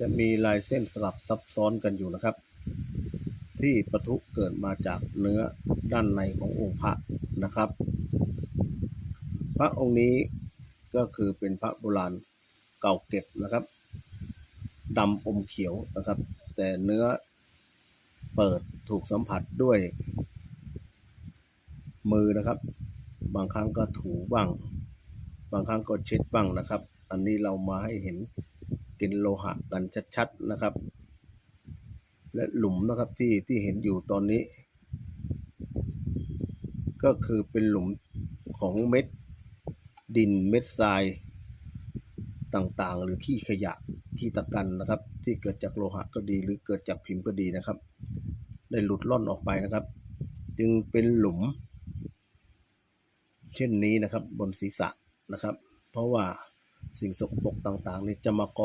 จะมีลายเส้นสลับซับซ้อนกันอยู่นะครับ ที่ปะทุเกิดมาจากเนื้อด้านในขององค์พระนะครับ พระองค์นี้ก็คือเป็นพระโบราณเก่าเก็บนะครับดำอมเขียวนะครับ แต่เนื้อเปิดถูกสัมผัสด้วยมือนะครับ บางครั้งก็ถูบ้าง บางครั้งก็เช็ดบ้างนะครับ อันนี้เรามาให้เห็น กินโลหะกันชัดๆนะครับ และหลุมนะครับที่ที่เห็นอยู่ตอนนี้ ก็คือเป็นหลุมของเม็ดดินเม็ดทรายต่างๆ หรือขี้ขยะขี้ตะกันนะครับ ที่เกิดจากโลหะก็ดี หรือเกิดจากพิมพ์ก็ดีนะครับ ได้หลุดล่อนออกไปนะครับ จึงเป็นหลุม เช่นนี้นะครับบนศีรษะนะครับ เพราะว่าสิ่งสกปรกต่างๆนี่จะมากอง